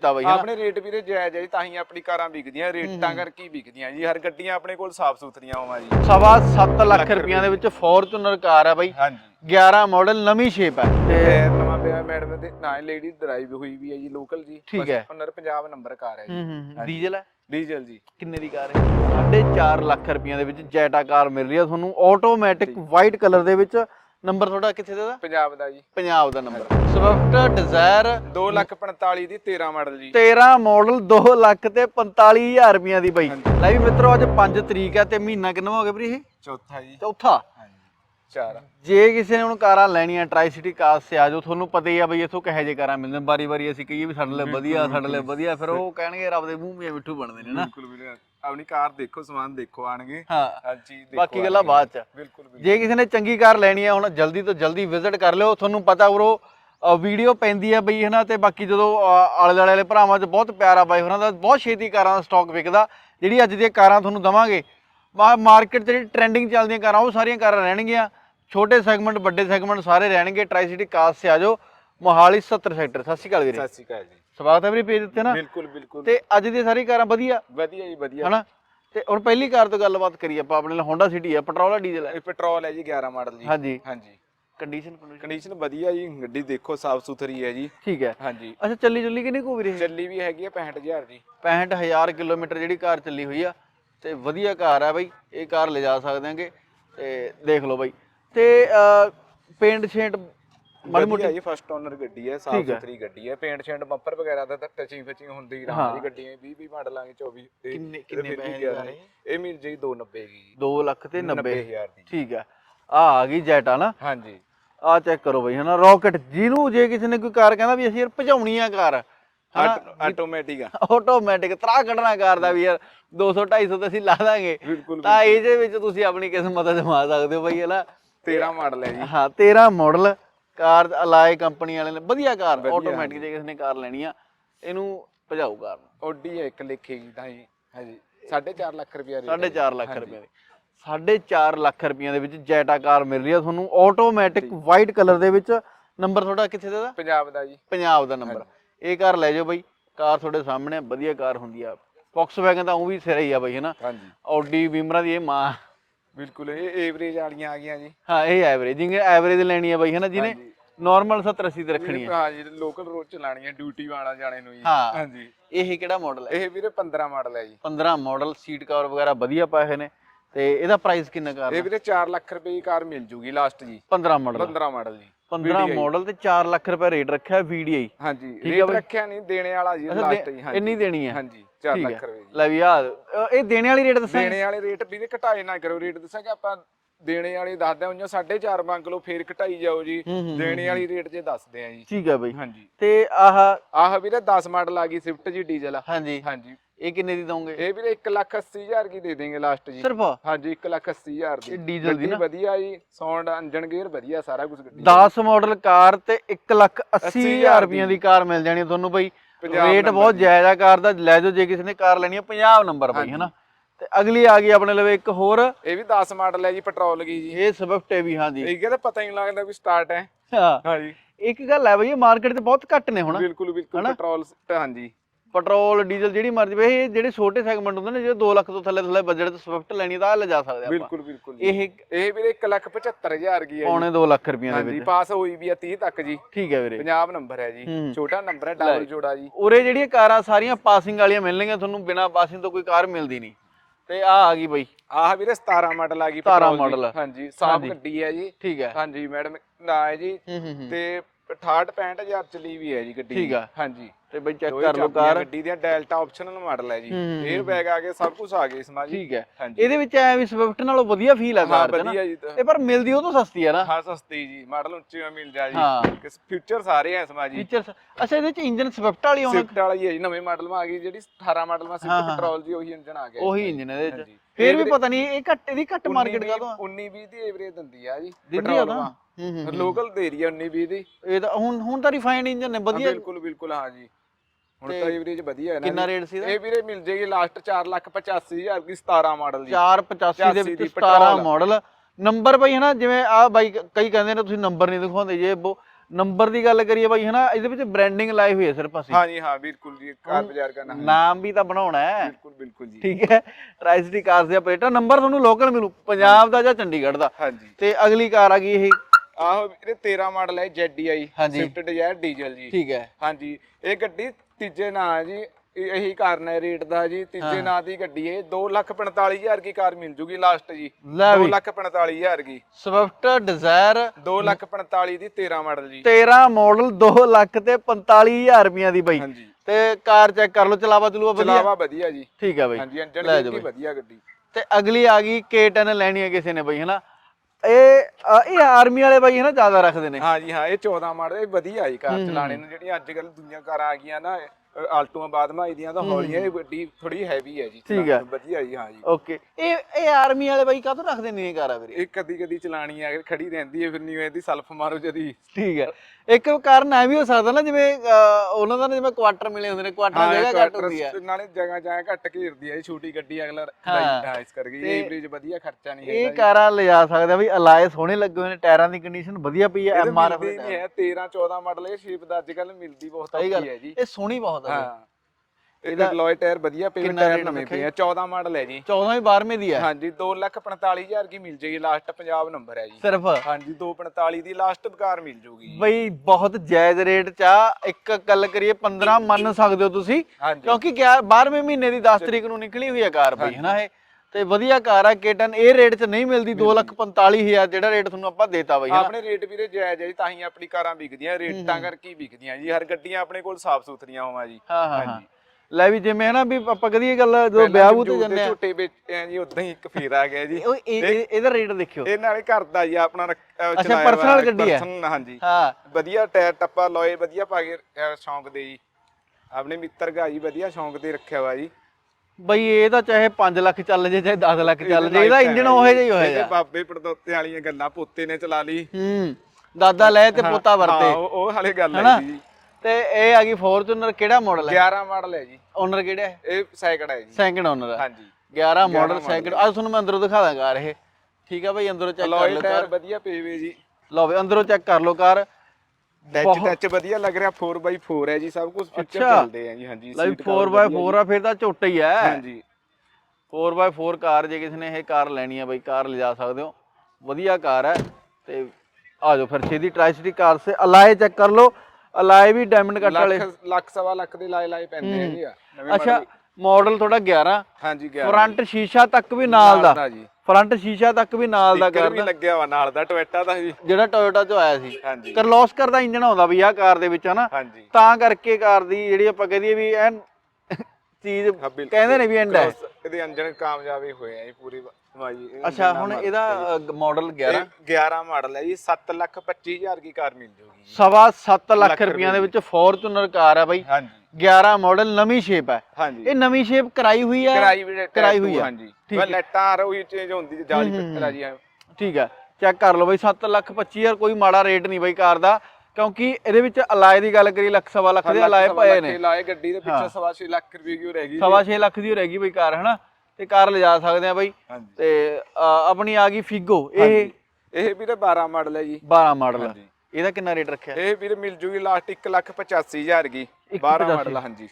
ਤਾਂ ਬਈ ਹਨਾ? ਆਪਣੇ ਰੇਟ ਵੀਰੇ ਜਾਇਜ਼ ਹੈ ਜੀ ਤਾਂ ਹੀ ਆਪਣੀ ਕਾਰਾਂ ਵਿਕਦੀਆਂ ਰੇਟਾਂ ਕਰਕੇ ਹੀ ਵਿਕਦੀਆਂ ਜੀ ਹਰ ਗੱਡੀਆਂ ਆਪਣੇ ਕੋਲ ਸਾਫ਼ ਸੁਥਰੀਆਂ ਹੋਵਾਂ ਜੀ। ਸਵਾ 7 ਲੱਖ ਰੁਪਈਆਂ ਦੇ ਵਿੱਚ ਫੋਰਚੂਨਰ ਕਾਰ ਹੈ ਬਈ। ਹਾਂਜੀ। 11 ਮਾਡਲ ਨਵੀਂ ਸ਼ੇਪ ਹੈ ਤੇ ਤੇ ਨਵਾਂ ਪਿਆ ਮੈਡਮ ਦੇ ਨਾਲ ਲੇਡੀ ਡਰਾਈਵ ਹੋਈ ਵੀ ਹੈ ਜੀ ਲੋਕਲ ਜੀ। ਠੀਕ ਹੈ। ਉਹਨਾਂ ਪੰਜਾਬ ਨੰਬਰ ਕਾਰ ਹੈ ਜੀ। ਡੀਜ਼ਲ ਹੈ ਡੀਜ਼ਲ ਜੀ। ਕਿੰਨੇ ਦੀ ਕਾਰ ਹੈ? 4.5 ਲੱਖ ਰੁਪਈਆਂ ਦੇ ਵਿੱਚ ਜੈਟਾ ਕਾਰ ਮਿਲ ਰਹੀ ਹੈ ਤੁਹਾਨੂੰ। ਆਟੋਮੈਟਿਕ ਵਾਈਟ ਕਲਰ ਦੇ ਵਿੱਚ ਨੰਬਰ ਤੁਹਾਡਾ ਕਿੱਥੇ ਦਾ? ਪੰਜਾਬ ਦਾ ਜੀ। ਪੰਜਾਬ ਦਾ ਨੰਬਰ। ਸਵਿਫਟ ਡਿਜ਼ਾਇਰ 2 ਲੱਖ 45 ਦੀ 13 ਮਾਡਲ ਜੀ। 13 ਮਾਡਲ 2 ਲੱਖ ਤੇ 45000 ਰੁਪਈਆਂ ਦੀ ਬਈ। ਹਾਂਜੀ। ਲੈ ਵੀ ਮਿੱਤਰੋ ਅੱਜ 5 ਤਰੀਕ ਹੈ ਤੇ ਮਹੀਨਾ ਕਿੰਨਾ ਹੋ ਗਿਆ ਵੀਰੇ ਇਹ? ਚੌਥਾ ਜੀ। ਚੌਥਾ? ਹਾਂਜੀ। ਚਾਰ। ਜੇ ਕਿਸੇ ਨੇ ਹੁਣ ਕਾਰਾਂ ਲੈਣੀਆਂ ਟਰਾਈ ਸਿਟੀ ਕਾਰ ਸੇ ਆਜੋ ਤੁਹਾਨੂੰ ਪਤਾ ਹੀ ਆ ਬਈ ਇਥੋਂ ਕਹੇ ਜੇ ਕਾਰਾਂ ਮਿਲਦੇ ਬਾਰੀ ਬਾਰੀ ਅਸੀਂ ਕਹੀਏ ਵੀ ਸਾਡੇ ਲਈ ਵਧੀਆ ਸਾਡੇ ਲਈ ਵਧੀਆ ਫਿਰ ਉਹ ਕਹਿਣਗੇ ਰੱਬ ਦੇ ਮੂੰਹ ਮੀਆਂ ਮਿੱਠੂ ਬਣਦੇ ਨੇ ਨਾ। ਬਿਲਕੁਲ ਵੀਰੇ ਆਪਣੀ ਕਾਰ ਦੇਖੋ ਸਮਾਨ ਦੇਖੋ ਆਣਗੇ। ਹਾਂ। ਹਰ ਚੀਜ਼ ਦੇਖੋ ਬਾਕੀ ਗੱਲਾਂ। ਬਾਅਦ ਚ। ਬਿਲਕੁਲ ਬਿਲਕੁਲ। ਜੇ ਕਿਸੇ ਨੇ ਚੰਗੀ ਕਾਰ ਲੈਣੀ ਹੈ ਹੁਣ ਜਲਦੀ ਤੋਂ ਜਲਦੀ ਵਿਜ਼ਿਟ ਕਰ ਲਿਓ। ਤੁਹਾਨੂੰ ਪਤਾ ਉਰੋ ਵੀਡੀਓ ਪੈਂਦੀ ਆ ਬਈ ਹਨਾ ਤੇ ਬਾਕੀ ਜਦੋਂ ਆਲੇ ਦੁਆਲੇ ਵਾਲੇ ਭਰਾਵਾਂ 'ਚ ਬਹੁਤ ਪਿਆਰ ਆ ਬਾਈ ਹੋਰਾਂ ਦਾ ਬਹੁਤ ਛੇਤੀ ਕਾਰਾਂ ਦਾ ਸਟਾਕ ਵਿਕਦਾ। ਜਿਹੜੀ ਅੱਜ ਦੀਆਂ ਕਾਰਾਂ ਤੁਹਾਨੂੰ ਦਵਾਂਗੇ ਮਾਰਕੀਟ 'ਚ ਜਿਹੜੀ ਟ੍ਰੈਂਡਿੰਗ ਚੱਲਦੀਆਂ ਕਾਰਾਂ ਉਹ ਸਾਰੀਆਂ ਕਾਰਾਂ ਰਹਿਣਗੀਆਂ। ਛੋਟੇ ਸੈਗਮੈਂਟ ਵੱਡੇ ਸੈਗਮੈਂਟ ਸਾਰੇ ਰਹਿਣਗੇ। ਟਰਾਈ ਸਿਟੀ ਕਾਰ ਸੇ ਆਜੋ ਮੋਹਾਲੀ 70 ਸੈਕਟਰ ਸਤਿ ਸ਼੍ਰੀ ਅਕਾਲ ਵੀਰੇ। ਸਤਿ ਸ਼੍ਰੀ ਅਕਾਲ ਜੀ। ਸਵਾਗਤ ਹੈ ਵੀਰੇ ਪੇਜ ਦਿੱਤੇ ਨਾ। ਬਿਲਕੁਲ ਬਿਲਕੁਲ। ਤੇ ਅੱਜ ਦੀ ਸਾਰੀ ਕਾਰਾਂ ਵਧੀਆ? ਵਧੀਆ ਜੀ ਵਧੀਆ। ਹਨਾ? ਤੇ ਹੁਣ ਪਹਿਲੀ ਕਾਰ ਤੋਂ ਗੱਲਬਾਤ ਕਰੀਏ ਆਪਾਂ ਆਪਣੇ ਲਈ ਹੋਂਡਾ ਸਿਟੀ ਹੈ ਪੈਟਰੋਲ ਆ ਡੀਜ਼ਲ ਹੈ ਇਹ ਪੈਟਰੋਲ ਹੈ ਜੀ 11 ਮਾਡਲ ਜੀ। ਹਾਂਜੀ। ਹਾਂਜੀ। ਕੰਡੀਸ਼ਨ ਕੰਡੀਸ਼ਨ ਵਧੀਆ ਜੀ ਗੱਡੀ ਦੇਖੋ ਸਾਫ਼ ਸੁਥਰੀ ਹੈ ਜੀ। ਠੀਕ ਹੈ। ਹਾਂਜੀ। ਅੱਛਾ ਚੱਲੀ ਜੁੱਲੀ ਕਿੰਨੀ ਕੁ ਵੀਰੇ? ਚੱਲੀ ਵੀ ਹੈਗੀ ਹੈ 65000 ਜੀ 65000 ਕਿਲੋਮੀਟਰ ਜਿਹੜੀ ਕਾਰ ਚੱਲੀ ਹੋਈ ਆ ਤੇ ਵਧੀਆ ਕਾਰ ਆ ਬਾਈ। ਇਹ ਕਾਰ ਲਿਜਾ ਸਕਦੇ ਆਂਗੇ ਤੇ ਦੇਖ ਲਓ ਬਾਈ। ਤੇ ਪੇਂਟ ਛੇਂਟ ਮਾੜੀ ਮੋਟੀ ਵਧੀਆ ਜੀ ਫਸਟ ਓਨਰ ਗੱਡੀ ਹੈ ਸਾਫ਼ ਹੈ। ਸੁਥਰੀ ਗੱਡੀ ਹੈ ਪੇਂਟ ਸ਼ੈਂਟ ਬੰਪਰ ਵਗੈਰਾ ਦਾ ਤਾਂ ਟਚਿੰਗ ਫਚਿੰਗ ਹੁੰਦੀ ਹੀ ਰਹਿੰਦੀ ਜੀ ਗੱਡੀਆਂ 20 20 ਮਾਡਲਾਂ ਦੀ 24 ਤੇ ਕਿੰਨੇ- ਕਿੰਨੇ ਪੈਸੇ ਦੀ। ਇਹ ਮਿਲ ਜਾਈ 290 ਦੀ। ਜੀ 2 ਲੱਖ ਤੇ 90 90000 ਦੀ। ਠੀਕ ਆ ਆ ਆ ਗਈ ਜੈਟਾ ਨਾ। ਹਾਂਜੀ। ਆ ਚੈੱਕ ਕਰੋ ਬਾਈ ਹਨਾ ਰਾਕਟ ਜਿਹਨੂੰ ਜੇ ਕਿਸੇ ਨੇ ਕੋਈ ਕਾਰ ਕਹਿੰਦਾ ਵੀ ਅਸੀਂ ਯਾਰ ਭਜਾਉਣੀ ਆ ਕਾਰ ਆਟੋਮੈਟਿਕ ਆ। ਆਟੋਮੈਟਿਕ ਤਰਾ ਕੱਢਣਾ ਕਾਰ ਦਾ ਵੀ ਯਾਰ 200 250 ਤੇ ਅਸੀਂ ਲਾ ਦਾਂਗੇ। ਬਿਲਕੁਲ ਤਾਂ ਇਹਦੇ ਵਿੱਚ ਤੁਸੀਂ ਆਪਣੀ ਕਿਸਮਤ ਅਜ਼ਮਾ ਸਕਦੇ ਹੋ ਬਾਈ ਹਨਾ। 13 ਮਾਡਲ ਹੈ ਜੀ। ਹਾਂ 13 ਮਾਡਲ ਕਾਰ ਅਲਾਏ ਕੰਪਨੀ ਵਾਲੇ ਨੇ ਵਧੀਆ ਕਾਰ ਆਟੋਮੈਟਿਕ ਜੇ ਕਿਸੇ ਨੇ ਕਾਰ ਲੈਣੀ ਆ ਇਹਨੂੰ ਭਜਾਊ ਕਾਰ ਓਡੀ ਹੈ ਇੱਕ ਲਿਖੇਗੀ ਤਾਂ ਜੀ ਹਾਂਜੀ। 4.5 ਲੱਖ ਰੁਪਿਆ ਰੇਟ 4.5 ਲੱਖ ਰੁਪਏ ਦੀ। 4.5 ਲੱਖ ਰੁਪਈਆਂ ਦੇ ਵਿੱਚ ਜੈਟਾ ਕਾਰ ਮਿਲ ਰਹੀ ਆ ਤੁਹਾਨੂੰ ਆਟੋਮੈਟਿਕ ਵਾਈਟ ਕਲਰ ਦੇ ਵਿੱਚ। ਨੰਬਰ ਤੁਹਾਡਾ ਕਿੱਥੇ ਦਾ ਪੰਜਾਬ ਦਾ ਜੀ। ਪੰਜਾਬ ਦਾ ਨੰਬਰ ਇਹ ਕਾਰ ਲੈ ਜਾਓ ਬਾਈ ਕਾਰ ਤੁਹਾਡੇ ਸਾਹਮਣੇ ਆ, ਵਧੀਆ ਕਾਰ ਹੁੰਦੀ ਆ। ਵੈਗਨ ਤਾਂ ਉਹ ਵੀ ਸਿਰੇ ਹੀ ਆ ਬਾਈ ਹਨਾ? ਹਾਂਜੀ। ਆਡੀ ਬੀਮਰਾਂ ਦੀ ਇਹ ਮਾਂ ਬਿਲਕੁਲ ਇਹ ਐਵਰੇਜ ਵਾਲੀਆਂ ਆ ਗਈਆਂ ਜੀ। ਹਾਂ ਇਹ ਐਵਰੇਜਿੰਗ ਐਵਰੇਜ ਲੈਣੀ ਆ ਬਾਈ ਹਨਾ ਜਿਹਨੇ ਹਾਂਜੀ। ਨਾਰਮਲ 70 80 ਤੇ ਰੱਖਣੀ ਆ। ਹਾਂ ਜੀ ਲੋਕਲ ਰੋਡ ਚਲਾਣੀ ਹੈ ਡਿਊਟੀ ਵਾਲਾ ਜਾਣੇ ਨੂੰ ਜੀ। ਹਾਂ। ਹਾਂਜੀ। ਇਹ ਕਿਹੜਾ ਮਾਡਲ ਹੈ? ਇਹ ਵੀਰੇ 15 ਮਾਡਲ ਹੈ ਜੀ। 15 ਮਾਡਲ ਸੀਟ ਕਵਰ ਵਗੈਰਾ ਵਧੀਆ ਪਾਏ ਹੋਏ ਨੇ। ਤੇ ਇਹਦਾ ਪ੍ਰਾਈਸ ਕਿੰਨਾ ਕਾਰ ਇਹ ਵੀਰੇ 4 ਲੱਖ ਰੁਪਏ ਦੀ ਕਾਰ ਮਿਲ ਜੂਗੀ ਲਾਸਟ ਜੀ। 15 ਮਾਡਲ 15 ਮਾਡਲ ਜੀ 15 ਮਾਡਲ ਤੇ 4 ਲੱਖ ਰੁਪਏ ਰੇਟ ਰੱਖਿਆ VDI ਹਾਂਜੀ ਰੇਟ। ਰੱਖਿਆ ਨਹੀਂ ਦੇਣੇ ਵਾਲਾ ਜੀ ਲਾਸਟ ਜੀ ਹਾਂਜੀ। ਇੰਨੀ ਦੇਣੀ ਹੈ। ਹਾਂਜੀ 4 ਠੀਕ ਲੱਖ ਹੈ। ਰੁਪਏ ਲੈ ਵੀ ਆ ਇਹ ਦੇਣੇ ਵਾਲੀ ਰੇਟ ਦੱਸਾਂ ਦੇਣੇ ਵਾਲੇ ਰੇਟ ਵੀਰੇ ਘਟਾਏ ਨਾ ਕਰੋ ਰੇਟ ਦੱਸਾਂਗੇ ਆਪਾਂ ਦੇਣੇ ਵਾਲੇ ਦੱਸਦੇ ਹਾਂ 4.5 ਮੰਗ ਲਓ ਫੇਰ ਘਟਾਈ ਜਾਓ ਜੀ। ਹੂੰ, ਹੂੰ, ਦੇਣੇ ਵਾਲੀ ਰੇਟ ਜੇ ਦੱਸਦੇ ਆ ਜੀ। ਠੀਕ ਹੈ ਬਈ। ਹਾਂਜੀ। ਤੇ ਆਹ ਆਹ ਵੀਰੇ 10 ਮਾਡਲ ਆ ਗਈ ਸਵਿਫਟ ਜੀ ਡੀਜ਼ਲ ਹਾਂਜੀ। ਹਾਂਜੀ। ਇਹ ਕਿੰਨੇ ਦੀ ਦੋਗੇ ਇਹ ਵੀਰੇ 1 ਲੱਖ 80 ਹਜ਼ਾਰ ਕੀ ਦੇ ਦੇਂਗੇ ਲਾਸਟ ਜੀ। ਸਿਰਫ? ਹਾਂਜੀ 1 ਲੱਖ 80 ਹਜ਼ਾਰ ਦੀ। ਇਹ ਡੀਜ਼ਲ ਦੀ ਨਾ? ਵਧੀਆ ਜੀ ਸਾਊਂਡ ਇੰਜਨ ਗੇਅਰ ਵਧੀਆ ਸਾਰਾ ਕੁਝ ਗੱਡੀ 10 ਮਾਡਲ ਕਾਰ ਤੇ 1 ਲੱਖ 80 ਅੱਸੀ ਹਜ਼ਾਰ ਹਜ਼ਾਰ ਰੁਪਈਆਂ ਦੀ। ਕਾਰ ਮਿਲ ਜਾਣੀ ਹੈ ਤੁਹਾਨੂੰ ਬਈ। ਪੰਜਾਬ ਰੇਟ ਬਹੁਤ। ਜਾਇਜ਼ ਆ ਕਾਰ ਦਾ। ਲੈ ਜਾਓ ਜੇ ਕਿਸੇ ਨੇ ਕਾਰ ਲੈਣੀ ਹੈ 50 ਨੰਬਰ ਬਈ। ਹਨਾ? ਤੇ ਅਗਲੀ ਆ ਗਈ ਆਪਣੇ ਲਵੇ ਇੱਕ ਹੋਰ। ਇਹ ਵੀ 10 ਮਾਡਲ ਹੈ ਜੀ ਪੈਟਰੋਲ ਗਈ ਜੀ। ਇਹ ਸਵਿਫਟ ਹੈ ਵੀ ਹਾਂਜੀ ਇਹ ਕਹਿੰਦਾ ਪਤਾ ਹੀ ਨਹੀਂ ਲੱਗਦਾ ਵੀ ਸਟਾਰਟ ਹੈ। ਹਾਂ। ਹਾਂਜੀ। ਇੱਕ ਗੱਲ ਹੈ ਬਈ ਮਾਰਕੀਟ 'ਚ ਬਹੁਤ ਘੱਟ ਨੇ ਹੁਣ। ਬਿਲਕੁਲ ਬਿਲਕੁਲ ਪੈਟਰੋਲ ਹਾਂਜੀ। ਪੈਟਰੋਲ ਡੀਜ਼ਲ ਜਿਹੜੀ ਮਰਜ਼ੀ ਵੇ ਇਹ ਜਿਹੜੇ ਛੋਟੇ ਸੈਗਮੈਂਟ ਹੁੰਦੇ ਨੇ ਜਿਹੜੇ 2 ਲੱਖ ਤੋਂ ਥੱਲੇ ਥੱਲੇ ਬਜਟ ਤੇ ਸਵਿਫਟ ਲੈਣੀ ਤਾਂ ਲੈ ਜਾ ਸਕਦੇ ਆਪਾਂ। ਬਿਲਕੁਲ ਬਿਲਕੁਲ। ਇਹ ਇਹ ਵੀਰੇ 1 ਲੱਖ 75 ਹਜ਼ਾਰ ਕੀ ਹੈ ਪੌਣੇ 2 ਲੱਖ ਰੁਪਈਆਂ ਦੇ ਹਾਂਜੀ ਵਿੱਚ। ਪਾਸ ਹੋਈ ਵੀ ਆ 30 ਤੱਕ ਜੀ। ਠੀਕ ਹੈ ਵੀਰੇ। ਪੰਜਾਬ ਨੰਬਰ ਹੈ ਜੀ। ਛੋਟਾ ਨੰਬਰ ਹੈ ਡਬਲ ਜੋੜਾ ਜੀ। ਉਰੇ ਜਿਹੜੀਆਂ ਕਾਰਾਂ ਸਾਰੀਆਂ ਪਾਸਿੰਗ ਵਾਲੀਆਂ ਮਿਲਣਗੀਆਂ ਤੁਹਾਨੂੰ ਬਿਨਾ ਪਾਸਿੰਗ ਤੋਂ ਕੋਈ ਕਾਰ ਮਿਲਦੀ ਨਹੀਂ। ਤੇ ਆ ਆ ਗਈ ਬਈ। ਆਹ ਵੀਰੇ 17 ਮਾਡਲ ਆ ਗਈ 17 petrol ਦੀ। model। ਹਾਂਜੀ ਸਾਫ਼ ਗੱਡੀ ਹੈ ਜੀ। ਠੀਕ ਹੈ। ਹਾਂਜੀ ਮੈਡਮ ਨਾ ਹੈ ਜੀ। ਤੇ 68 65000 ਚਲੀ ਵੀ ਹੈ ਜੀ ਗੱਡੀ। ਠੀਕ ਆ। ਹਾਂਜੀ। ਤੇ ਬਈ ਚੈੱਕ ਕਰ ਲਓ ਕਾਰ ਗੱਡੀ ਦੀਆਂ ਡੈਲਟਾ ਆਪਸ਼ਨਲ ਮਾਡਲ ਹੈ ਜੀ। 에ਅਰ ਬੈਗ ਆ ਗਏ ਸਭ ਕੁਝ ਆ ਗਿਆ ਇਸਮਾ ਜੀ। ਠੀਕ ਹੈ। ਇਹਦੇ ਵਿੱਚ ਐ ਵੀ ਸਵਿਫਟ ਨਾਲੋਂ ਵਧੀਆ ਫੀਲ ਆ ਕਾਰ ਦਾ ਨਾ। ਇਹ ਪਰ ਮਿਲਦੀ ਉਹ ਤੋਂ ਸਸਤੀ ਆ ਨਾ। ਹਾਂ ਸਸਤੀ ਜੀ। ਮਾਡਲ ਉੱਚੇ ਮਿਲ ਜਾ ਜੀ। ਕਿਸ ਫਿਊਚਰ ਸਾਰੇ ਆ ਇਸਮਾ ਜੀ। ਫੀਚਰਸ ਅੱਛਾ ਇਹਦੇ ਵਿੱਚ ਇੰਜਨ ਸਵਿਫਟ ਵਾਲੀ ਆਉਣਾ ਸਵਿਫਟ ਵਾਲਾ ਹੀ ਜੀ ਨਵੇਂ ਮਾਡਲ ਮਾ ਆ ਗਈ ਜਿਹੜੀ 18 ਮਾਡਲ ਮਾ ਸਿਰਫ। ਪੈਟਰੋਲ ਜੀ ਉਹੀ ਇੰਜਨ ਆ ਗਿਆ ਉਹੀ ਇੰਜਨ ਇਹਦੇ ਵਿੱਚ ਹਾਂਜੀ। ਫੇਰ ਵੀ ਪਤਾ ਨਹੀਂ ਇਹ ਘੱਟ ਇਹਦੀ ਘੱਟ ਮਾਰਕੀਟ ਕਾ ਤੋਂ 19 20 ਦੀ ਐਵਰੇਜ ਦਿੰਦੀ ਆ ਜੀ ਦਿੰਦੀ ਆ ਹੂੰ ਲੋਕਲ ਦੇ ਰਹੀ ਆ 19 20 ਦੀ। ਇਹ ਤਾਂ ਹੁਣ ਹੁਣ ਤਾਂ ਰਿਫਾਈਨਡ ਇੰਜਨ ਨੇ ਵਧੀਆ। ਬਿਲਕੁਲ ਬਿਲਕੁਲ ਹਾਂ ਜੀ। ਹੁਣ ਤਾਂ ਐਵਰੇਜ ਵਧੀਆ ਹੈ ਨਾ ਕਿੰਨਾ ਰੇਟ ਸੀ ਇਹ ਵੀਰੇ ਮਿਲ ਜੇਗੀ ਲਾਸਟ 485000 ਦੀ 17 ਮਾਡਲ ਦੀ 485 ਦੇ ਵਿੱਚ 17 ਮਾਡਲ ਨੰਬਰ ਭਾਈ ਹਨਾ ਜਿਵੇਂ ਆ ਬਾਈ ਕਈ ਕਹਿੰਦੇ ਨੇ ਤੁਸੀਂ ਨੰਬਰ ਨਹੀਂ ਦਿਖਾਉਂਦੇ ਜੇ ਨੰਬਰ ਦੀ ਗੱਲ ਕਰੀਏ ਭਾਈ ਹਨਾ ਇਹਦੇ ਵਿੱਚ ਬ੍ਰਾਂਡਿੰਗ ਲਾਈ ਹੋਈ ਹੈ ਸਿਰਫ ਅਸੀਂ। ਹਾਂਜੀ ਹਾਂ ਬਿਲਕੁਲ ਜੀ ਕਾਰ ਬਾਜ਼ਾਰ ਦਾ ਨਾਮ। ਨਾਮ ਵੀ ਤਾਂ ਬਣਾਉਣਾ ਹੈ। ਬਿਲਕੁਲ ਬਿਲਕੁਲ ਜੀ। ਠੀਕ ਹੈ ਰਾਈਸਟੀ ਕਾਰਸ ਦੇ ਆਪਰੇਟਰ ਨੰਬਰ ਤੁਹਾਨੂੰ ਲੋਕਲ ਮਿਲੂ ਪੰਜਾਬ ਦਾ ਜਾਂ ਚੰਡੀਗੜ੍ਹ ਦਾ। ਹਾਂਜੀ। ਤੇ ਅਗਲੀ ਕਾਰ ਆ ਗਈ ਇਹ। ਆਹੋ ਵੀਰੇ 13 ਮਾਡਲ ਹੈ ZDI ਹਾਂਜੀ। Swift ਡੀਜ਼ਲ ਜੀ। ਠੀਕ ਹੈ। ਹਾਂਜੀ ਇਹ ਗੱਡੀ ਤੀਜੇ ਨਾਂ ਹੈ ਜੀ ਇਹ- ਇਹੀ ਕਾਰਨ ਹੈ ਰੇਟ ਦਾ ਜੀ ਤੀਜੇ ਨਾਂ ਦੀ ਗੱਡੀ ਹੈ 245000 ਦੀ ਕਾਰ ਮਿਲ ਜੂਗੀ ਲਾਸਟ ਜੀ। ਲੈ ਵੀ। 245000 ਦੀ ਸਵਿਫਟ ਡਿਜ਼ਾਇਰ 245 ਦੀ 13 ਮਾਡਲ ਜੀ। 13 ਮਾਡਲ 2 ਲੱਖ ਤੇ 45000 ਰੁਪਈਆਂ ਦੀ ਬਾਈ। ਹਾਂਜੀ। ਤੇ ਕਾਰ ਚੈੱਕ ਕਰ ਲਓ ਚਲਾਵਾ ਚਲੂਆ ਵਧੀਆ? ਚਲਾਵਾ ਵਧੀਆ ਜੀ। ਠੀਕ ਹੈ ਬਾਈ। ਹਾਂਜੀ ਇੰਜਨ ਲੈ ਦੀ ਜਾਓ ਵੀ। ਵਧੀਆ ਗੱਡੀ। ਤੇ ਅਗਲੀ ਆ ਗਈ K10 ਲੈਣੀ ਹੈ ਕਿਸੇ ਨੇ ਬਾਈ ਹਨਾ? ਇਹ ਅ, ਇਹ ਆਰਮੀ ਵਾਲੇ ਬਾਈ ਹਨਾ ਜ਼ਿਆਦਾ ਰੱਖਦੇ ਨੇ। ਹਾਂਜੀ ਹਾਂ ਇਹ 14 ਮਾਡਲ ਇਹ ਵਧੀਆ ਆਈ ਕਾਰ ਚਲਾਣੇ ਨੂੰ ਜਿਹੜੀਆਂ ਅੱਜ ਕੱਲ ਦੁਨੀਆ ਕਾਰਾਂ ਆ ਗਈਆਂ ਨਾ ਅ, ਆਲਟੋਆਂ ਬਾਅਦ ਮਾਈ ਦੀਆਂ ਤਾਂ ਹੌਲੀਆਂ ਇਹ ਗੱਡੀ ਥੋੜੀ ਹੈਵੀ ਹੈ ਜੀ ਠੀਕ ਹੈ। ਨੂੰ ਵਧੀਆ ਜੀ ਹਾਂ ਜੀ। ਓਕੇ ਇਹ ਇਹ ਆਰਮੀ ਵਾਲੇ ਬਾਈ ਕਾਹਤੋਂ ਰੱਖਦੇ ਨੇ ਇਹ ਕਾਰਾਂ ਵੀਰੇ? ਇਹ ਕਦੀ ਕਦੀ ਚਲਾਣੀ ਆ ਖੜੀ ਰਹਿੰਦੀ ਹੈ ਫਿਰ ਨਹੀਂ ਇਹਦੀ ਸਲਫ ਮਾਰੋ ਜਦੀ। ਠੀਕ ਹੈ। ਇੱਕ ਕਾਰਨ ਐ ਵੀ ਹੋ ਸਕਦਾ ਨਾ ਜਿਵੇਂ ਉਹਨਾਂ ਦਾ ਨਾ ਜਿਵੇਂ ਕੁਆਟਰ ਮਿਲੇ ਹੁੰਦੇ ਨੇ ਕੁਆਟਰ ਜਗ੍ਹਾ ਘੱਟ ਹੁੰਦੀ ਹੈ ਨਾਲੇ ਜਗ੍ਹਾ ਜਗ੍ਹਾ ਘੱਟ ਘੇਰਦੀ ਹੈ ਇਹ ਛੋਟੀ ਗੱਡੀ ਅਗਲਾ ਹਾਂ। ਹਾਂ ਇਸ ਕਰਕੇ ਤੇ ਇਹ ਬ੍ਰਿਜ ਵਧੀਆ ਖਰਚਾ ਨਹੀਂ ਇਹ ਹੈਗਾ ਕਾਰਾਂ ਲਿਜਾ ਸਕਦੇ ਆ ਵੀ ਅਲਾਏ ਸੋਹਣੇ ਲੱਗੇ ਹੋਏ ਨੇ ਟਾਇਰਾਂ ਦੀ ਕੰਡੀਸ਼ਨ ਵਧੀਆ ਪਈ ਹੈ ਇਹ ਐਮਆਰਐਫ ਮਿਲਦੀ ਨਹੀਂ ਹੈ 13 14 ਮਾਡਲ ਇਹ ਸ਼ੇਪ ਦਾ ਅੱਜ ਕੱਲ ਮਿਲਦੀ ਬਹੁਤ ਸਹੀ ਗੱਲ ਔਖੀ ਹੈ ਜੀ। ਇਹ ਸੋਹਣੀ ਬਹੁਤ ਹਾਂ। ਇਹਦਾ ਲੋਏ ਟਾਇਰ ਵਧੀਆ ਕਿੰਨਾ ਟਾਇਰ rate ਨਵੇਂ ਪਏ ਆ 14 ਮਾਡਲ ਹੈ ਜੀ। 14 ਵੀ 12ਵੇਂ ਦੀ ਹੈ? ਹਾਂਜੀ 245000 ਕੀ ਮਿਲ ਜੇਗੀ ਲਾਸਟ ਪੰਜਾਬ ਨੰਬਰ ਹੈ ਜੀ। ਸਿਰਫ? ਹਾਂਜੀ 245 ਦੀ ਲਾਸਟ ਕਾਰ ਮਿਲ ਜੂਗੀ ਬਈ ਬਹੁਤ ਜਾਇਜ਼ ਰੇਟ ਚ ਆ। ਇੱਕ ਗੱਲ ਕਰੀਏ 15 ਮੰਨ ਸਕਦੇ ਹੋ ਤੁਸੀਂ ਹਾਂਜੀ। ਕਿਉਂਕਿ 12ਵੇਂ ਮਹੀਨੇ ਦੀ 10 ਤਰੀਕ ਨੂੰ ਨਿਕਲੀ ਹੋਈ ਹੈ ਕਾਰ ਬਈ ਹਨਾ ਇਹ? ਤੇ ਵਧੀਆ ਕਾਰ ਆ ਕੇਟਨ ਇਹ ਰੇਟ 'ਚ ਨਹੀਂ ਮਿਲਦੀ 245000 ਜਿਹੜਾ ਰੇਟ ਤੁਹਾਨੂੰ ਆਪਾਂ ਦੇਤਾ ਬਈ ਹਨਾ? ਆਪਣੇ ਰੇਟ ਵੀਰੇ ਜਾਇਜ਼ ਹੈ ਜੀ ਤਾਂ ਹੀ ਆਪਣੀ ਕਾਰਾਂ ਵਿਕਦੀਆਂ ਰੇਟਾਂ ਕਰਕੇ ਹੀ ਵਿਕਦੀਆਂ ਜੀ। ਹਰ ਗੱਡੀਆਂ ਆਪਣੇ ਕੋਲ ਸਾਫ਼ ਸੁਥਰੀਆਂ ਹੋਵਾਂ ਜੀ। ਹਾਂ ਹਾਂ ਹਾਂ। ਹਾਂਜੀ। ਲੈ ਵੀ ਜਿਵੇਂ ਹਨਾ ਵੀ ਆਪਾਂ ਕਦੀ ਇਹ ਗੱਲ ਜਦੋਂ ਵਿਆਹ ਬੂ ਤੇ ਜਾਂਦੇ ਆ। ਝੂਟੇ ਵੇਚੇ ਆ ਜੀ ਉਦਾਂ ਹੀ ਇੱਕ ਫੇਰ ਆ ਗਿਆ ਜੀ। ਉਹ ਇਹਦਾ ਰੇਟ ਦੇਖਿਓ। ਇਹ ਨਾਲੇ ਘਰ ਦਾ ਜੀ ਆਪਣਾ ਅੱਛਾ, ਹੋਇਆ ਗੱਡੀ ਹੈ। ਹਾਂਜੀ। ਹਾਂ। ਵਧੀਆ ਟਾਇਰ ਟੱਪਾ ਲੋਏ ਵਧੀਆ ਪਾ ਕੇ ਸ਼ੌਂਕ ਦੇ ਜੀ। ਆਪਣੇ ਮਿੱਤਰ ਗਾਈ ਵਧੀਆ ਸ਼ੌਂਕ ਦੇ ਰੱਖਿਆ ਵਾ ਜੀ। ਬਈ ਇਹ ਤਾਂ ਚਾਹੇ 5 ਲੱਖ ਚੱਲ ਜੇ ਚਾਹੇ 10 ਲੱਖ ਚੱਲ ਜੇ ਇਹਦਾ ਇੰਜਨ ਉਹੇ। ਜਿਹਾ ਹੀ ਹੋਇਆ। ਇਹਦੇ ਜਾ। ਬਾਬੇ ਪੜਦੋਤੇ ਵਾਲੀਆਂ ਗੱਲਾਂ ਪੋਤੇ ਨੇ ਚਲਾ ਲਈ। ਹੂੰ। ਦਾਦਾ ਲੈ ਤੇ ਪੋਤਾ ਵਰਤੇ। ਉਹ ਉਹ ਹਾਲੇ ਗੱਲ? ਹੈ ਜੀ। ਤੇ ਇਹ ਆ ਗਈ ਫੋਰਚੂਨਰ ਕਿਹੜਾ ਮਾਡਲ ਹੈ? 11 ਮਾਡਲ ਹੈ ਜੀ। ਓਨਰ ਕਿਹੜਾ ਹੈ ਇਹ ਸਾਈਕਲ ਹੈ ਜੀ। ਸੈਕਿੰਡ ਓਨਰ ਹੈ ਹਾਂਜੀ। 11 ਮਾਡਲ ਸੈਕਿੰਡ ਅੱਜ ਤੁਹਾਨੂੰ ਮੈਂ ਅੰਦਰੋਂ ਦਿਖਾ ਦਾਂਗਾ ਇਹ। ਠੀਕ ਆ ਬਈ ਅੰਦਰੋਂ ਚੈੱਕ ਕਰ ਲਓ ਟਾਇਰ ਕਾਰ। ਵਧੀਆ ਪੇਵੇ ਜੀ। ਲਓ ਬਈ ਅੰਦਰੋਂ ਚੈੱਕ ਕਰ ਲਓ ਕਾਰ। ਟੱਚ ਟੱਚ ਵਧੀਆ ਲੱਗ ਰਿਹਾ 4x4 ਹੈ ਜੀ ਸਭ ਕੁਝ ਫੀਚਰ। ਚੱਲਦੇ ਆ ਜੀ ਹਾਂਜੀ ਵੀ cover 4x4 ਆ ਫਿਰ ਤਾਂ ਝੋਟਾ ਹੀ ਹੈ। ਹਾਂਜੀ। 4x4 ਕਾਰ ਜੇ ਕਿਸੇ ਨੇ ਇਹ ਕਾਰ ਲੈਣੀ ਆ ਬਈ ਕਾਰ ਲਿਜਾ ਸਕਦੇ ਹੋ। ਵਧੀਆ ਕਾਰ ਹੈ ਤੇ ਆ ਜਾਓ ਫਿਰ ਛੇਦੀ ਟ੍ਰਾਈਸਿਟੀ ਕਾਰ ਸੇ ਅਲਾਏ ਚੈੱਕ ਕਰ ਲਓ। ਅਲਾਏ ਵੀ ਡਾਇਮੰਡ ਕੱਟ ਵਾਲੇ। ਲੱਖ ਲੱਖ ਸਵਾ ਲੱਖ ਦੇ ਲਾਏ ਲਾਏ ਪੈਂਦੇ ਆ ਜੀ ਆ। ਨਵੇਂ ਅੱਛਾ। ਮਾਡਲ ਤੁਹਾਡਾ 11 ਹਾਂਜੀ ਗਿਆ ਫਰੰਟ ਸ਼ੀਸ਼ਾ ਤੱਕ ਵੀ ਨਾਲ ਦਾ। ਫਰੰਟ ਸ਼ੀਸ਼ਾ ਤੱਕ ਵੀ ਨਾਲ ਦਾ ਸਟicker ਵੀ ਕਰਦਾ ਲੱਗਿਆ ਵਾ ਨਾਲ ਦਾ ਟੋਇਟਾ ਦਾ ਜੀ ਜਿਹੜਾ ਟੋਯੋਟਾ ਚੋਂ ਆਇਆ ਸੀ। ਹਾਂਜੀ। ਕਰਲੋਸਕਰ ਦਾ ਇੰਜਨ ਆਉਂਦਾ ਵੀ ਆ ਕਾਰ ਦੇ ਵਿੱਚ ਹਨਾ? ਤਾਂ ਕਰਕੇ ਕਾਰ ਦੀ ਜਿਹੜੀ ਆਪਾਂ ਕਹਦੇ ਵੀ ਐਨ ਚੀਜ਼। ਕਹਿੰਦੇ ਨੇ ਵੀ ਐਂਡ ਹੈ। ਇਹਦੇ ਇੰਜਨ ਕਾਮਯਾਬ ਹੀ ਹੋਏ ਆ ਜੀ ਪੂਰੀ ਅੱਛਾ ਹੁਣ ਇਹਦਾ ਮਾਡਲ 11 11 ਮਾਡਲ ਹੈ ਜੀ 7 ਲੱਖ 25 ਹਜ਼ਾਰ ਦੀ ਕਾਰ ਮਿਲ ਜੂਗੀ ਸਵਾ 7 ਲੱਖ ਰੁਪਈਆਂ ਦੇ ਵਿੱਚ ਫੋਰਚੂਨਰ ਕਾਰ ਹੈ ਬਾਈ। ਹਾਂਜੀ। 11 ਮਾਡਲ ਨਵੀਂ ਸ਼ੇਪ ਹੈ। ਹਾਂਜੀ। ਇਹ ਨਵੀਂ ਸ਼ੇਪ ਕਰਾਈ ਹੋਈ ਹੈ? ਕਰਾਈ ਵੀ ਕਰਾਈ ਹੋਈ ਆ। ਹਾਂਜੀ। ਠੀਕ ਹੈ। ਲੈਟਾਂ ਆ ਰਹੀ ਚੇਂਜ ਹੁੰਦੀ ਜਾਲੀ ਫਿੱਟਰ ਆ ਜੀ। ਠੀਕ ਹੈ। ਚੈੱਕ ਕਰ ਲਓ ਬਾਈ 7 ਲੱਖ 25 ਹਜ਼ਾਰ ਕੋਈ ਮਾੜਾ ਰੇਟ ਨਹੀਂ ਬਾਈ ਕਾਰ ਦਾ ਕਿਉਂਕਿ ਇਹਦੇ ਵਿੱਚ ਅਲਾਏ ਦੀ ਗੱਲ ਕਰੀ ਲੱਖ ਸਵਾ ਲੱਖ ਦੇ ਅਲਾਏ ਪਏ ਨੇ। ਹੀ ਲਾਏ ਗੱਡੀ ਦੇ ਪਿੱਛੇ ਸਵਾ ਛੇ ਲੱਖ ਰੁਪਏ ਕੀ ਰਹਿ ਗਈ। ਸਵਾ 6 ਲੱਖ ਦੀ ਹੋ ਰਹਿ ਗਈ ਬਈ ਕਾਰ ਹਨਾ? ਤੇ ਕਾਰ ਲਿਜਾ ਸਕਦੇ ਆ ਬਾਈ। ਹਾਂਜੀ। ਤੇ ਅ, ਆਪਣੀ ਆ ਗਈ ਫਿਗੋ ਇਹ ਇਹ ਵੀਰੇ 12 ਮਾਡਲ ਹੈ ਜੀ। 12 ਮਾਡਲ ਹਾਂਜੀ। ਇਹਦਾ ਕਿੰਨਾ ਰੇਟ ਰੱਖਿਆ? ਇਹ ਵੀਰੇ ਮਿਲ ਜੂਗੀ ਲਾਸਟ 1 ਲੱਖ 85 ਹਜ਼ਾਰ ਦੀ। ਇੱਕ 12 ਪਚਾਸੀ। ਮਾਡਲ ਹਾਂਜੀ।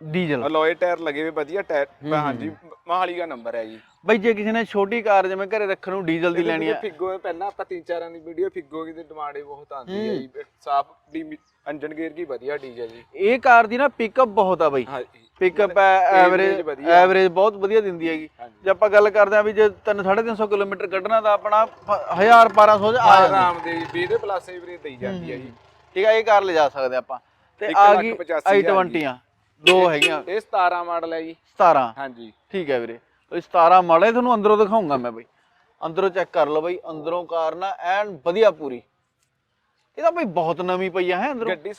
ਡੀਜ਼ਲ। ਅਲੋਏ ਟਾਇਰ ਲੱਗੇ ਹੋਏ ਵਧੀਆ ਟਾਇਰ। ਹਾਂਜੀ ਮਹਾਲੀ ਦਾ ਨੰਬਰ ਹੈ ਜੀ। ਬਈ ਜੇ ਕਿਸੇ ਨੇ ਛੋਟੀ ਕਾਰ ਜਿਵੇਂ ਘਰੇ ਰੱਖਣ ਨੂੰ ਡੀਜ਼ਲ ਦੀ ਲੈਣੀ ਆ। ਫਿੱਗੋ ਪਹਿਲਾਂ ਆਪਾਂ ਤਿੰਨ ਚਾਰਾਂ ਦੀ ਵੀਡੀਓ ਫਿੱਗੋ ਦੀ ਡਿਮਾਂਡ ਹੀ ਬਹੁਤ ਆਉਂਦੀ ਹੈ ਜੀ। ਸਾਫ਼ ਦੀ ਇੰਜਨ ਗੇਅਰ ਕੀ ਵਧੀਆ ਡੀਜ਼ਲ ਜੀ। ਇਹ ਕਾਰ ਦੀ ਨਾ ਪਿਕਅਪ ਬਹੁਤ ਆ ਬਈ। ਹਾਂਜੀ। ਪਿਕਅਪ ਹੈ ਐਵਰੇਜ। ਐਵਰੇਜ ਬਹੁਤ ਵਧੀਆ ਦਿੰਦੀ ਹੈਗੀ। ਜੇ ਆਪਾਂ ਗੱਲ ਕਰਦੇ ਆ ਵੀ ਜੇ 3 350 ਕਿਲੋਮੀਟਰ ਕੱਢਣਾ ਤਾਂ ਆਪਣਾ 1000 1200 ਚ ਆ ਆਰਾਮ ਦੇ 20 ਦੇ ਪਲੱਸ ਹੀ ਵੀਰੇ ਦੇਈ ਜਾਂਦੀ ਹੈ ਜੀ। ਠੀਕ ਆ ਇਹ ਕਾਰ ਲਿਜਾ ਸਕਦੇ ਆਪਾਂ। ਤੇ ਆ ਗਈ ਪਚਾਸੀ ਹਜ਼ਾਰ i20 ਆ ਦੋ ਹੈਗੀਆਂ। ਇਹ 17 ਮਾਡਲ ਹੈ ਜੀ। 17 ਹਾਂਜੀ। ਠੀਕ ਹੈ ਵੀਰੇ। ਇਹ 17 ਮਾਡਲ ਹੈ ਤੁਹਾਨੂੰ ਅੰਦਰੋਂ ਦਿਖਾਉਂਗਾ ਮੈਂ ਬਈ। ਅੰਦਰੋਂ ਚੈੱਕ ਕਰ ਲਓ ਬਈ ਅੰਦਰੋਂ ਕਾਰ ਨਾ ਐਨ ਵਧੀਆ ਪੂਰੀ। ਇਹ ਤਾਂ ਬਈ ਬਹੁਤ ਨਵੀਂ ਪਈ ਆ ਹੈ ਅੰਦਰੋਂ। ਗੱਡੀ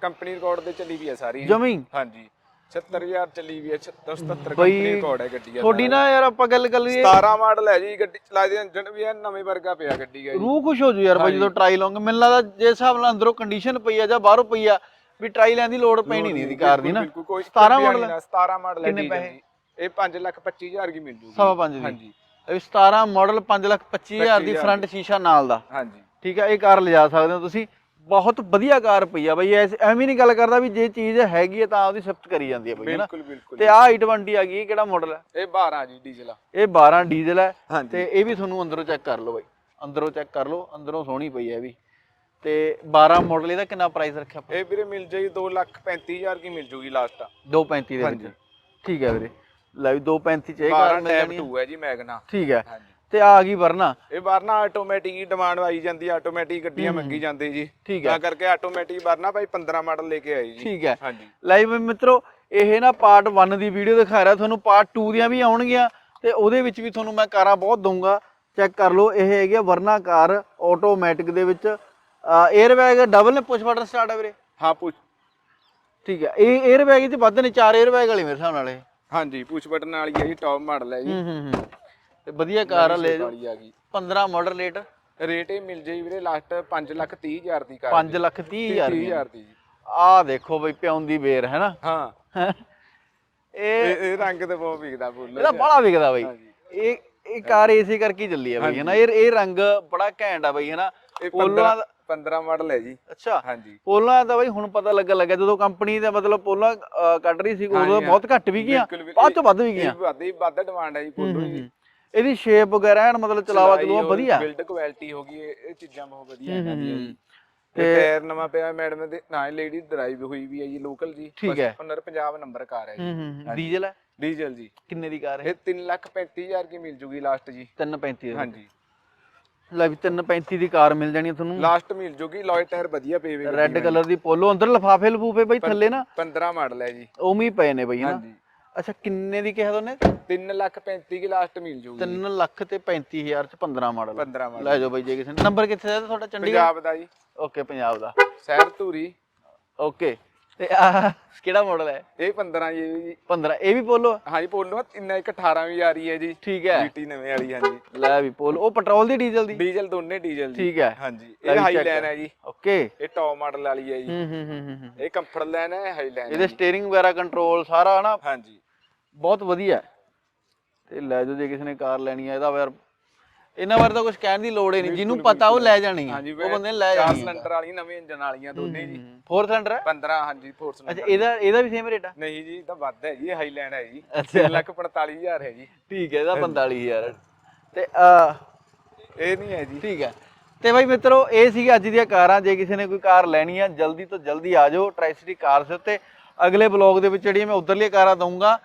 ਕੰਪਨੀ ਰਿਕਾਰਡ ਤੇ ਚੱਲੀ ਵੀ ਹੈ ਸਾਰੀ। ਜਮੀ? ਹਾਂਜੀ। 76000 ਚੱਲੀ ਵੀ ਹੈ 77 ਬਈ, ਕੰਪਨੀ ਰਿਕਾਰਡ ਹੈ ਗੱਡੀ ਦਾ ਤੁਹਾਡੀ ਨਾ ਯਾਰ ਆਪਾਂ ਗੱਲ ਕਰ ਲਈਏ। 17 ਮਾਡਲ ਹੈ ਜੀ ਗੱਡੀ ਚਲਾਈ ਦੇ ਇੰਜਨ ਵੀ ਹੈ ਨਵੇਂ ਵਰਗਾ ਪਿਆ ਗੱਡੀ ਦਾ ਜੀ। ਰੂਹ ਖੁਸ਼ ਹੋ ਜੂ ਯਾਰ ਬਈ ਜਦੋਂ ਟਰਾਈ ਲਾਉਂਗੇ ਮੈਨੂੰ ਲੱਗਦਾ ਜੇ ਹਿਸਾਬ ਨਾਲ ਅੰਦਰੋਂ ਕੰਡੀਸ਼ਨ ਪਈ ਆ ਜਾਂ ਬਾਹਰੋਂ ਪਈ ਆ ਵੀ ਟਰਾਈ ਲੈਣ ਦੀ ਲੋੜ ਪੈਣੀ ਨਹੀਂ ਇਹਦੀ ਕਾਰ ਦੀ ਨਾ। ਬਿਲਕੁਲ ਕੋਈ 17 ਮਾਡਲ ਮਾਡਲ 17 ਮਾਡਲ ਹੈ ਕਿੰਨੇ ਪੈਸੇ? ਦੀ। ਇਹ 5 ਲੱਖ 25 ਹਜ਼ਾਰ ਦੀ ਮਿਲ ਜੂਗੀ ਸਵਾ ਪੰਜ ਦੀ। ਹਾਂਜੀ। ਇਹ 17 ਮਾਡਲ 5 ਲੱਖ 25 ਹਜ਼ਾਰ ਦੀ ਫਰੰਟ ਸ਼ੀਸ਼ਾ ਨਾਲ ਦਾ। ਹਾਂਜੀ। ਠੀਕ ਹੈ ਇਹ ਕਾਰ ਲਿਜਾ ਸਕਦੇ ਹੋ ਤੁਸੀਂ। ਬਹੁਤ ਵਧੀਆ ਕਾਰ ਪਈ ਆ ਬਈ ਐਵੇਂ ਨਹੀਂ ਗੱਲ ਕਰਦਾ ਵੀ ਜੇ ਚੀਜ਼ ਹੈਗੀ ਹੈ ਤਾਂ ਉਹਦੀ ਸਿਫਤ ਕਰੀ ਜਾਂਦੀ ਹੈ ਬਈ ਬਿਲਕੁਲ ਬਿਲਕੁਲ ਤੇ ਆਹ i20 ਆ ਗਈ ਇਹ ਕਿਹੜਾ ਮਾਡਲ ਹੈ ਇਹ 12 ਜੀ ਡੀਜ਼ਲ ਇਹ 12 ਡੀਜ਼ਲ ਹੈ ਤੇ ਇਹ ਵੀ ਤੁਹਾਨੂੰ ਅੰਦਰੋਂ ਚੈੱਕ ਕਰ ਲਓ ਬਈ। ਅੰਦਰੋਂ ਚੈੱਕ ਕਰ ਲਓ ਅੰਦਰੋਂ ਸੋਹਣੀ ਪਈ ਹੈ ਵੀ। ਤੇ 12 ਮਾਡਲ ਇਹਦਾ ਕਿੰਨਾ ਪ੍ਰਾਈਸ ਰੱਖਿਆ ਆਪਾਂ? ਇਹ ਵੀਰੇ ਮਿਲ ਜਾਈ 2 ਲੱਖ 35000 ਕੀ ਮਿਲ ਜੂਗੀ ਲਾਸਟ 235 ਦੇ ਵਿੱਚ। ਠੀਕ ਹੈ ਵੀਰੇ। ਲੈ ਵੀ 235 ਚ ਇਹ 12 ਕਾਰ ਮਿਲ ਜਾਣੀ ਹੈ 2 ਹੈ ਜੀ ਮੈਗਨਾ ਠੀਕ ਹੈ ਹਾਂਜੀ। ਤੇ ਆ ਗਈ ਵਰਨਾ। ਇਹ ਵਰਨਾ ਆਟੋਮੈਟਿਕ ਹੀ ਡਿਮਾਂਡ ਆਈ ਜਾਂਦੀ ਆਟੋਮੈਟਿਕ ਗੱਡੀਆਂ ਮੰਗੀ ਜਾਂਦੀ ਜੀ। ਠੀਕ ਹੈ। ਤਾਂ ਕਰਕੇ ਆਟੋਮੈਟਿਕ ਵਰਨਾ ਭਾਈ 15 ਮਾਡਲ ਲੈ ਕੇ ਆਈ ਜੀ। ਠੀਕ ਹੈ। ਹਾਂਜੀ। ਲਾਈਵ ਮਿੱਤਰੋ ਇਹ ਨਾ ਪਾਰਟ 1 ਦੀ ਵੀਡੀਓ ਦਿਖਾ ਰਿਹਾ ਤੁਹਾਨੂੰ ਪਾਰਟ 2 ਦੀਆਂ ਵੀ ਆਉਣਗੀਆਂ ਤੇ ਉਹਦੇ ਵਿੱਚ ਵੀ ਤੁਹਾਨੂੰ ਮੈਂ ਕਾਰਾਂ ਬਹੁਤ ਦਊਂਗਾ। ਚੈੱਕ ਕਰ ਲਓ ਇਹ ਹੈਗੀ ਵਰਨਾ ਕਾਰ ਆਟੋਮੈਟਿਕ ਦੇ ਵਿੱਚ। 에ਅਰ ਬੈਗ ਡਬਲ ਨੇ ਪੁਸ਼ ਬਟਨ ਸਟਾਰਟ ਹੈ ਵੀਰੇ? ਹਾਂ ਪੁਸ਼ ਠੀਕ ਹੈ। ਇਹ 에ਅਰ ਬੈਗ ਤੇ ਵੱਧ ਨੇ ਚਾਰ ਏਅਰ ਬੈਗ ਵਾਲੇ ਮੇਰੇ ਹਿਸਾਬ ਨਾਲ ਹਾਂਜੀ ਪੁਸ਼ ਬਟਨ ਵਾਲੀ ਹੈ ਜੀ ਟੌਪ ਮਾਡਲ ਹੈ ਜੀ। ਹੂੰ ਹੂੰ। ਤੇ ਵਧੀਆ ਕਾਰ ਆ ਲੈ ਜਾਓ। ਵਾਲੀ ਆ ਗਈ। 15 ਮਾਡਲ ਰੇਟ ਰੇਟ ਇਹ ਮਿਲ ਜਾਈ ਵੀਰੇ ਲਾਸਟ 5 ਲੱਖ 30 ਹਜ਼ਾਰ ਦੀ ਕਾਰ 5 ਲੱਖ 30 ਹਜ਼ਾਰ 30 ਹਜ਼ਾਰ ਦੀ ਆਹ ਦੇਖੋ ਬਈ ਪਿਉਂ ਦੀ ਬੇਰ ਹੈ ਨਾ? ਹਾਂ। ਇਹ ਰੰਗ ਤੇ ਬਹੁਤ ਵਿਕਦਾ ਫੁੱਲ ਇਹਦਾ ਬੜਾ ਵਿਕਦਾ ਬਈ। ਇਹ ਇਹ ਕਾਰ ਏਸੇ ਕਰਕੇ ਹੀ ਚੱਲੀ ਆ ਬਈ ਹਨਾ ਇਹ ਇਹ ਰੰਗ ਬੜਾ ਘੈਂਟ ਆ ਬਈ ਹਨਾ ਇਹ ਪੋਲੋਆਂ 15 ਦਾ 15 ਮਾਡਲ ਹੈ ਜੀ। ਅੱਛਾ। ਹਾਂਜੀ। ਪੋਲਾਂ ਦਾ ਬਈ ਹੁਣ ਪਤਾ ਲੱਗਣ ਲੱਗਾ ਜਦੋਂ ਕੰਪਨੀ ਦਾ ਮਤਲਬ ਪੋਲਾਂ ਕੱਢ ਰਹੀ ਸੀ ਉਦੋਂ ਬਹੁਤ ਘੱਟ ਵੀ ਬਿਲਕੁਲ। ਬਾਅਦ ਚ ਵੱਧ ਵੀ ਇਹ ਵੱਧ ਹੀ ਵੱਧ ਡਿਮਾਂਡ ਹੈ ਜੀ ਫੋਲੋ ਜੀ। ਇਹਦੀ ਸ਼ੇਪ ਵਗੈਰਾ ਐਨ ਮਤਲਬ ਚਲਾਵਾ ਚਲੂਆ ਵਧੀਆ। ਬਿਲਡ ਕੁਆਲਿਟੀ ਹੋ ਗਈ ਇਹ ਚੀਜ਼ਾਂ ਬਹੁਤ ਵਧੀਆ ਇਹਨਾਂ ਦੀਆਂ। ਜੀ। ਤੇ ਟਾਇਰ ਨਵਾਂ ਪਿਆ ਮੈਡਮ ਦੇ ਨਾਲ ਲੇਡੀ ਡਰਾਈਵ ਹੋਈ ਵੀ ਹੈ ਜੀ ਲੋਕਲ ਜੀ। ਠੀਕ ਹੈ। ਹੁਨਰ ਪੰਜਾਬ ਨੰਬਰ ਕਾਰ ਹੈ ਜੀ। ਡੀਜ਼ਲ ਹੈ ਡੀਜ਼ਲ ਜੀ। ਕਿੰਨੇ ਦੀ ਕਾਰ ਹੈ ਇਹ? 3 ਲੱਖ 35000 ਕੀ ਮਿਲ ਜੂਗੀ ਲਾਸਟ ਜੀ। 335 ਦੀ। ਹਾਂਜੀ। ਲੈ ਵੀ 335 ਦੀ ਕਾਰ ਮਿਲ ਜਾਣੀ ਤੁਹਾਨੂੰ। ਲਾਸਟ ਮਿਲ ਜੂਗੀ ਲੋਏ ਟਾਇਰ ਵਧੀਆ ਵੇ ਰੈੱਡ ਕਲਰ ਦੀ ਪੋਲੋ ਅੰਦਰ ਲਫਾਫੇ ਲਫੂਫੇ ਬਈ ਥੱਲੇ ਨਾ। 15 ਮਾਡਲ ਹੈ ਜੀ। ਉਵੇਂ ਹੀ ਪਏ ਨੇ ਬਈ ਹਾਂਜੀ। ਅੱਛਾ ਕਿੰਨੇ ਦੀ ਕਿਹਾ ਦੋਨੇ 3 ਲੱਖ 35 ਕੀ ਲਾਸਟ ਮਿਲ ਜੂਗੀ। 3 ਲੱਖ ਤੇ 35000 ਚ 15 ਮਾਡਲ। 15 ਮਾਡਲ। ਲੈ ਜਾਓ ਬਈ ਜੇ ਕਿਸੇ ਨੇ ਨੰਬਰ ਕਿੱਥੇ ਦਾ ਤੁਹਾਡਾ ਚੰਡੀਗੜ੍ਹ? ਪੰਜਾਬ ਦਾ ਜੀ। ਓਕੇ ਪੰਜਾਬ ਦਾ। ਸ਼ਹਿਰ ਧੂਰੀ। ਓਕੇ। ਤੇ ਆਹ ਕਿਹੜਾ ਮਾਡਲ ਹੈ? ਇਹ 15 ਜੀ ਜੀ। 15 ਇਹ ਵੀ ਪੋਲੋ? ਆ? ਹਾਂਜੀ ਪੋਲੋ। ਇੰਨਾ ਇੱਕ 18 ਵੀ ਆ ਰਹੀ ਹੈ ਜੀ। ਠੀਕ ਹੈ। ਜੀਟੀ ਨਵੇਂ ਵਾਲੀ ਹਾਂਜੀ ਲੈ ਵੀ ਪੋਲੋ। ਉਹ ਪੈਟਰੋਲ ਦੀ ਡੀਜ਼ਲ ਦੀ? ਡੀਜ਼ਲ ਦੋਨੇ ਡੀਜ਼ਲ ਜੀ ਠੀਕ ਹੈ। ਹਾਂਜੀ ਇਹ ਹਾਈ ਲਾਈਨ। ਹੈ ਜੀ। ਓਕੇ। ਇਹ ਟੌਪ ਮਾਡਲ ਵਾਲੀ ਹੈ ਜੀ। ਹੂੰ ਹੂੰ ਹੂੰ। ਇਹ ਕੰਫਰਟ ਲਾਈਨ ਹੈ ਹਾਈ ਲਾਈਨ ਇਹਦੇ ਸਟੀਅਰਿੰਗ ਵਗੈਰਾ ਕੰਟਰੋਲ ਸਾਰਾ ਹਨਾ? ਹਾਂਜੀ ਬਹੁਤ ਵਧੀਆ। ਤੇ ਲੈ ਜਾਓ ਜੇ ਕਿਸੇ ਨੇ ਕਾਰ ਲੈਣੀ ਹੈ ਇਹਦਾ ਯਾਰ ਇਹਨਾਂ ਬਾਰੇ ਤਾਂ ਕੁਝ ਕਹਿਣ ਦੀ ਲੋੜ ਹੀ ਨਹੀਂ। ਜਿਹਨੂੰ ਪਤਾ ਉਹ ਲੈ ਜਾਣੀ ਹੈ ਉਹ ਬੰਦੇ ਨੇ ਲੈ ਚਾਰ ਜਾਣੀ ਹੈ ਸਿਲੰਡਰ ਵਾਲੀਆਂ ਨਵੇਂ ਇੰਜਨ ਵਾਲੀਆਂ ਦੋਨੇ ਜੀ। 4 ਸਿਲੰਡਰ ਹੈ? 15 ਹਾਂਜੀ 4 ਅੱਛਾ ਸਿਲੰਡਰ ਇਹਦਾ ਇਹਦਾ ਵੀ ਸੇਮ ਰੇਟ ਆ? ਨਹੀਂ ਜੀ ਇਹ ਤਾਂ ਵੱਧ ਹੈ ਜੀ ਇਹ ਹਾਈ ਲਾਈਨ ਹੈ ਜੀ। ਅੱਛਾ। 3 ਲੱਖ 45000 ਹੈ ਜੀ। ਠੀਕ ਹੈ ਇਹਦਾ 45000 ਤੇ ਆ ਇਹ ਨਹੀਂ ਹੈ ਜੀ। ਠੀਕ ਹੈ। ਤੇ ਬਾਈ ਮਿੱਤਰੋ ਇਹ ਸੀ ਅੱਜ ਦੀਆਂ ਕਾਰਾਂ। ਜੇ ਕਿਸੇ ਨੇ ਕੋਈ ਕਾਰ ਲੈਣੀ ਆ ਜਲਦੀ ਤੋਂ ਜਲਦੀ ਆ ਜਾਓ। ਟ੍ਰਾਈਸਿਟੀ ਕਾਰਸ ਉੱਤੇ ਅਗਲੇ ਬਲੌਗ ਦੇ ਵਿੱਚ ਜਿਹੜੀਆਂ ਮੈਂ ਉਧਰਲੀਆਂ ਕਾਰਾਂ ਦਊਂਗਾ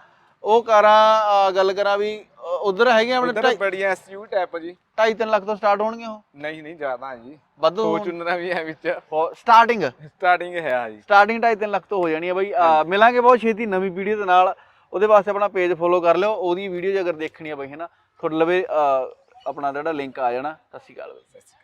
ਉਹ ਕਾਰਾਂ ਅ, ਗੱਲ ਕਰਾਂ ਵੀ ਉਧਰ ਹੈਗੀਆਂ ਆਪਣੇ ਉਧਰ ਬੜੀਆਂ ਐਸਯੂ ਟਾਈਪ ਜੀ। 2.5 ਲੱਖ ਤੋਂ ਸਟਾਰਟ ਹੋਣਗੀਆਂ ਉਹ? ਨਹੀਂ ਨਹੀਂ ਜ਼ਿਆਦਾ ਜੀ। ਵਾਧੂ ਫੋਰਚੂਨਰਾਂ ਵੀ ਹੈ ਵਿੱਚ। ਸਟਾਰਟਿੰਗ ਸਟਾਰਟਿੰਗ ਹੈ ਜੀ। ਸਟਾਰਟਿੰਗ 2.5 ਲੱਖ ਤੋਂ ਹੋ ਜਾਣੀ ਹੈ ਬਾਈ। ਅ, ਮਿਲਾਂਗੇ ਬਹੁਤ ਛੇਤੀ ਨਵੀਂ ਵੀਡੀਓ ਦੇ ਨਾਲ। ਉਹਦੇ ਵਾਸਤੇ ਆਪਣਾ ਪੇਜ ਫੋਲੋ ਕਰ ਲਿਓ। ਉਹਦੀ ਵੀਡੀਓ ਜੇ ਅਗਰ ਦੇਖਣੀ ਹੈ ਬਾਈ ਹੈ ਨਾ ਤੁਹਾਡੇ ਲਵੇ ਅ, ਆਪਣਾ ਜਿਹੜਾ ਲਿੰਕ ਆ ਜਾਣਾ। ਸਤਿ ਸ਼੍ਰੀ ਅਕਾਲ ਬਾਈ। ਸਤਿ ਸ਼੍ਰੀ ਅਕਾਲ।